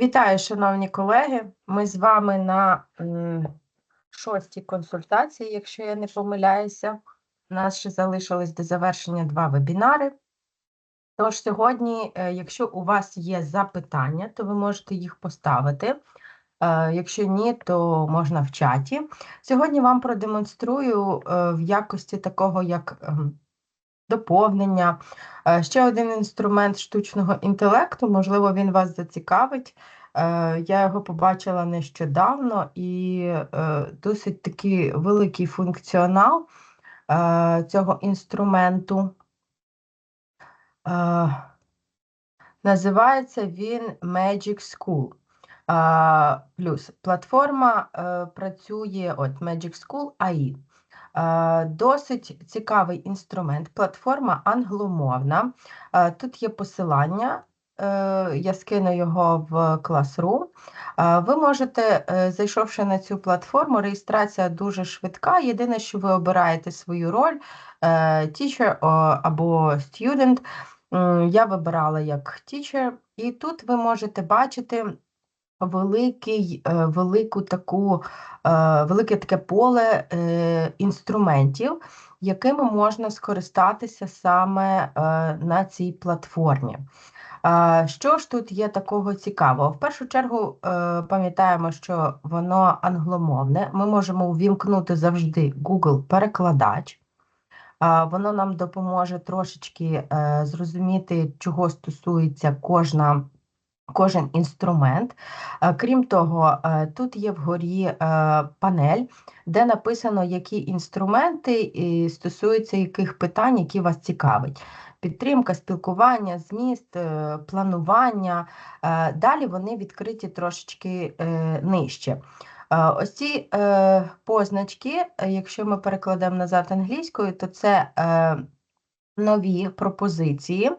Вітаю, шановні колеги. Ми з вами на шостій консультації, якщо я не помиляюся. У нас ще залишилось до завершення два вебінари. Тож сьогодні, е, якщо у вас є запитання, то ви можете їх поставити. Е, Якщо ні, то можна в чаті. Сьогодні вам продемонструю е, в якості такого як ем, доповнення. Е, Ще один інструмент штучного інтелекту, можливо, він вас зацікавить. Е, Я його побачила нещодавно і е, досить такий великий функціонал цього інструменту. Називається він Magic School. Плюс платформа працює от Magic School AI. Е, Досить цікавий інструмент. Платформа англомовна. Е, Тут є посилання. е, Я скину його в. Е, Ви можете, зайшовши на цю платформу, реєстрація дуже швидка. Єдине, що ви обираєте свою роль teacher або student. Я вибирала як teacher, і тут ви можете бачити великий, е, велику таку, е, велике таке поле е, інструментів, якими можна скористатися саме на цій платформі. Що ж тут є такого цікавого? В першу чергу пам'ятаємо, що воно англомовне. Ми можемо увімкнути завжди Google-перекладач. Воно нам допоможе трошечки зрозуміти, чого стосується кожна, кожен інструмент. Е, Крім того, е, тут є вгорі е, панель, де написано, які інструменти і стосуються яких питань, які вас цікавить. Підтримка, спілкування, зміст, планування. Далі вони відкриті трошечки нижче. Ось ці позначки, якщо ми перекладемо назад англійською, то це нові пропозиції.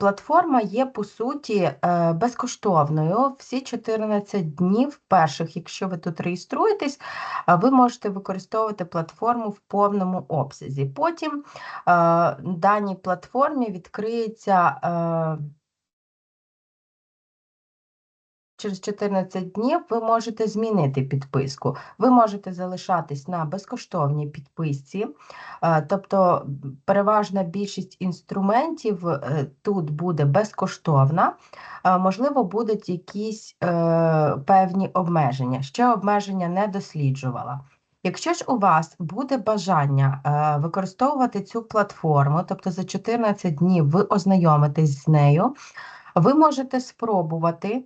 Платформа є по суті е, безкоштовною. Всі 14 днів перших, якщо ви тут реєструєтесь, е, ви можете використовувати платформу в повному обсязі. Потім е, даній платформі відкриється. Через 14 днів ви можете змінити підписку. Ви можете залишатись на безкоштовній підписці, е, тобто переважна більшість інструментів е, тут буде безкоштовна. Е, Можливо, будуть якісь певні обмеження. Ще обмеження не досліджувала. Якщо ж у вас буде бажання використовувати цю платформу, тобто за 14 днів ви ознайомитесь з нею, ви можете спробувати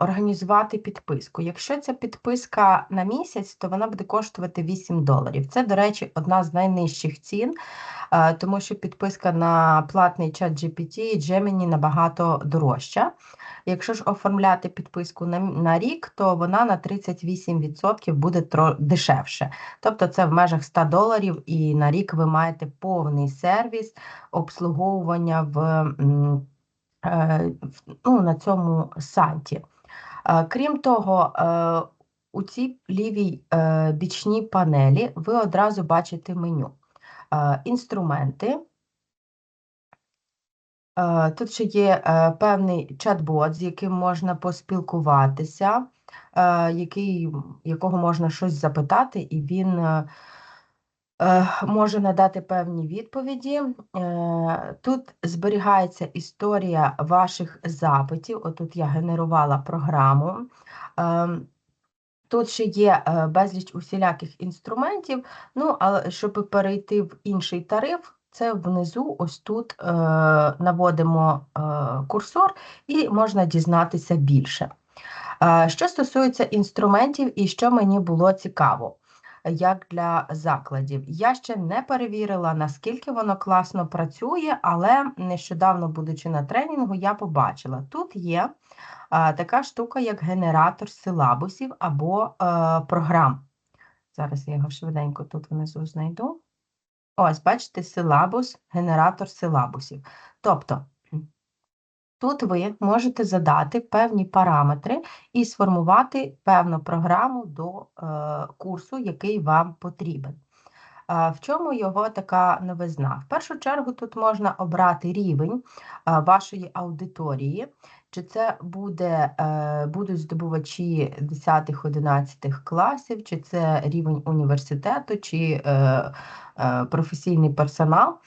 організувати підписку. Якщо ця підписка на місяць, то вона буде коштувати 8 доларів. Це, до речі, одна з найнижчих цін, е, тому що підписка на платний чат GPT і Gemini набагато дорожча. Якщо ж оформляти підписку на, на рік, то вона на 38% буде тро, дешевше. Тобто це в межах 100 доларів, і на рік ви маєте повний сервіс обслуговування в. Е, ну, на цьому сайті. Е, Крім того, е, у цій лівій бічній панелі ви одразу бачите меню. Інструменти. Тут ще є певний чат-бот, з яким можна поспілкуватися, який, якого можна щось запитати, і він е, е, може надати певні відповіді. Е, Тут зберігається історія ваших запитів. Отут я генерувала програму. Ем, Тут ще є е, безліч усіляких інструментів. Ну, але щоб перейти в інший тариф, це внизу, ось тут е, наводимо е, курсор і можна дізнатися більше. Е, Що стосується інструментів і що мені було цікаво, як для закладів, я ще не перевірила, наскільки воно класно працює, але нещодавно, будучи на тренінгу, я побачила, тут є а, така штука, як генератор силабусів або е, програм. Зараз я його швиденько тут внизу знайду. Ось, бачите, силабус, генератор силабусів. Тобто, тут ви можете задати певні параметри і сформувати певну програму до е, курсу, який вам потрібен. А, В чому його така новизна? В першу чергу тут можна обрати рівень а, вашої аудиторії. Чи це буде, е, будуть здобувачі 10-11 класів, чи це рівень університету, чи е, е, професійний персонал.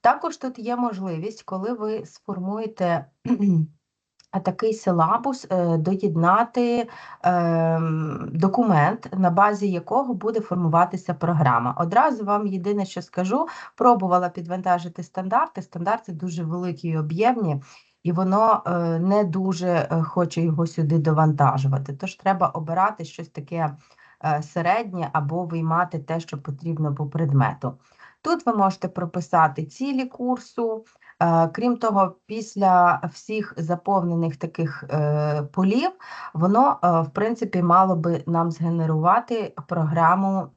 Також тут є можливість, коли ви сформуєте такий силабус, е, доєднати е, документ, на базі якого буде формуватися програма. Одразу вам єдине, що скажу, пробувала підвантажити стандарти. Стандарти дуже великі і об'ємні. І воно е, не дуже хоче його сюди довантажувати. Тож треба обирати щось таке середнє або виймати те, що потрібно по предмету. Тут ви можете прописати цілі курсу. Е, крім того, після всіх заповнених таких е, полів, воно, е, в принципі, мало би нам згенерувати програму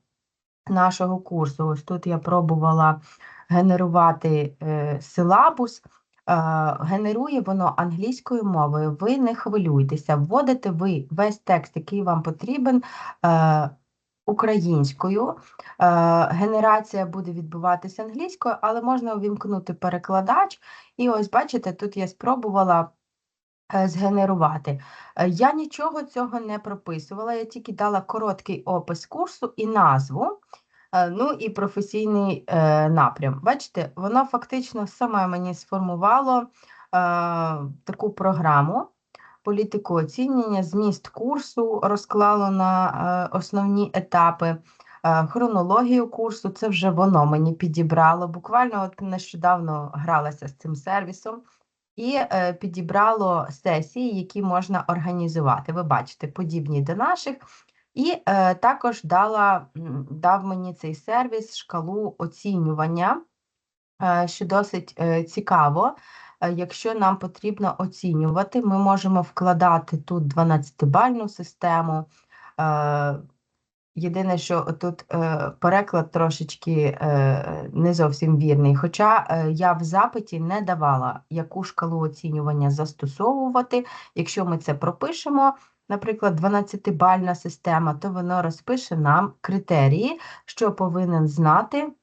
нашого курсу. Ось тут я пробувала генерувати силабус. Генерує воно англійською мовою, ви не хвилюйтеся, вводите ви весь текст, який вам потрібен, українською. Генерація буде відбуватися англійською, але можна увімкнути перекладач. І ось, бачите, тут я спробувала е, згенерувати. Е, я нічого цього не прописувала, я тільки дала короткий опис курсу і назву. Е, ну і професійний напрям. Бачите, воно фактично саме мені сформувало таку програму політику оцінювання, зміст курсу розклало на е, основні етапи. Е, хронологію курсу це вже воно мені підібрало. Буквально от нещодавно гралася з цим сервісом і е, підібрало сесії, які можна організувати. Ви бачите, подібні до наших. І також дала, дав мені цей сервіс шкалу оцінювання, що досить цікаво. Е, якщо нам потрібно оцінювати, ми можемо вкладати тут 12-бальну систему. Е, єдине, що тут е, переклад трошечки не зовсім вірний. Хоча я в запиті не давала, яку шкалу оцінювання застосовувати. Якщо ми це пропишемо, наприклад, 12-бальна система, то воно розпише нам критерії, що повинен знати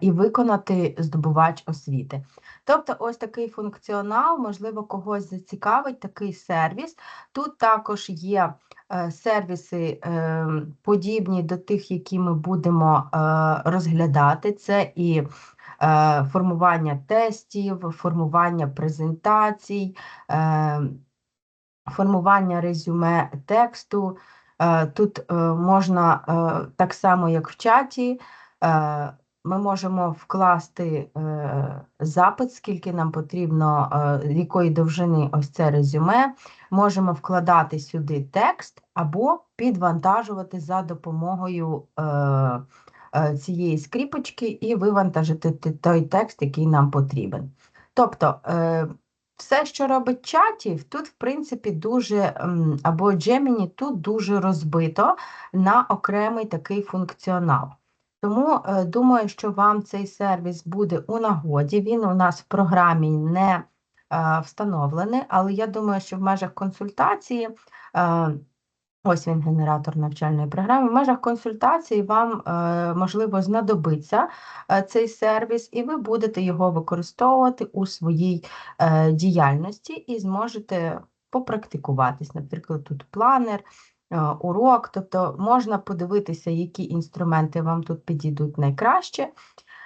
і виконати здобувач освіти. Тобто, ось такий функціонал, можливо, когось зацікавить такий сервіс. Тут також є е, сервіси е, подібні до тих, які ми будемо е, розглядати. Це і формування тестів, формування презентацій, формування резюме тексту. Тут можна так само, як в чаті ми можемо вкласти е, запит, скільки нам потрібно, е, якої довжини ось це резюме. Можемо вкладати сюди текст або підвантажувати за допомогою е, цієї скріпочки і вивантажити той текст, який нам потрібен. Тобто, все, що робить чатів, тут, в принципі, дуже, або Gemini тут дуже розбито на окремий такий функціонал. Тому е, думаю, що вам цей сервіс буде у нагоді. Він у нас в програмі не е, встановлений, але я думаю, що в межах консультації. Е, ось він, генератор навчальної програми. В межах консультації вам, можливо, знадобиться цей сервіс, і ви будете його використовувати у своїй діяльності і зможете попрактикуватись. Наприклад, тут планер, урок, тобто можна подивитися, які інструменти вам тут підійдуть найкраще.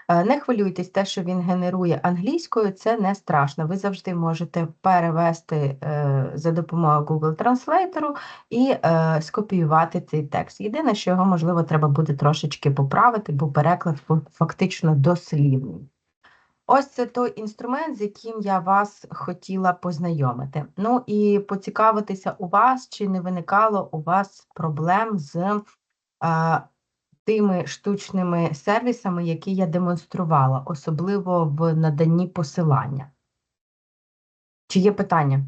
Е, не хвилюйтесь, те, що він генерує англійською, це не страшно. Ви завжди можете перевести е, за допомогою Google Translator і скопіювати цей текст. Єдине, що його, можливо, треба буде трошечки поправити, бо переклад фактично дослівний. Ось це той інструмент, з яким я вас хотіла познайомити. Ну і поцікавитися у вас, чи не виникало у вас проблем з а, тими штучними сервісами, які я демонструвала, особливо в наданні посилання. Чи є питання?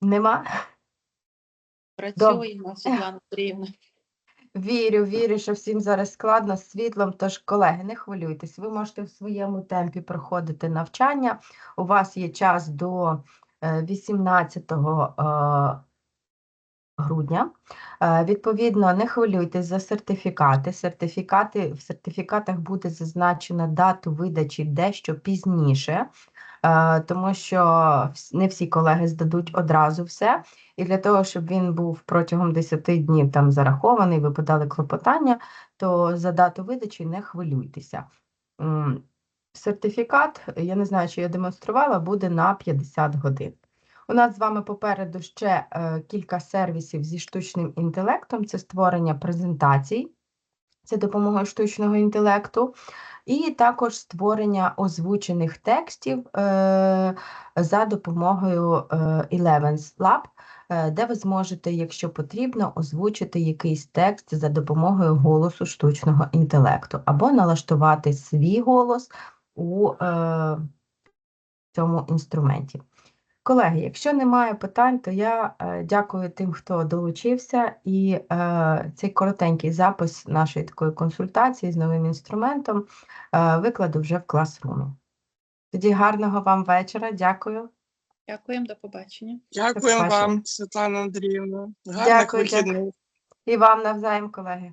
Нема? Працюємо, Світлана Андріївна. Вірю, вірю, що всім зараз складно з світлом. Тож, колеги, не хвилюйтесь, ви можете в своєму темпі проходити навчання. У вас є час до 18 е, е, грудня. Е, Відповідно, не хвилюйтесь за сертифікати. Сертифікати в сертифікатах буде зазначено дату видачі дещо пізніше, тому що не всі колеги здадуть одразу все. І для того, щоб він був протягом 10 днів там зарахований, ви подали клопотання, то за дату видачі не хвилюйтеся. Сертифікат, я не знаю, чи я демонструвала, буде на 50 годин. У нас з вами попереду ще е, кілька сервісів зі штучним інтелектом. Це створення презентацій, це допомогою штучного інтелекту, і також створення озвучених текстів е, за допомогою е, Elevens Lab, е, де ви зможете, якщо потрібно, озвучити якийсь текст за допомогою голосу штучного інтелекту, або налаштувати свій голос у цьому інструменті. Колеги, якщо немає питань, то я е, дякую тим, хто долучився, і е, цей коротенький запис нашої такої консультації з новим інструментом е, викладу вже в класрумі. Тоді гарного вам вечора, дякую. Дякуємо, до побачення. Дякуємо вам, Світлана Андріївна. Гарних вихідних. І вам навзаєм, колеги.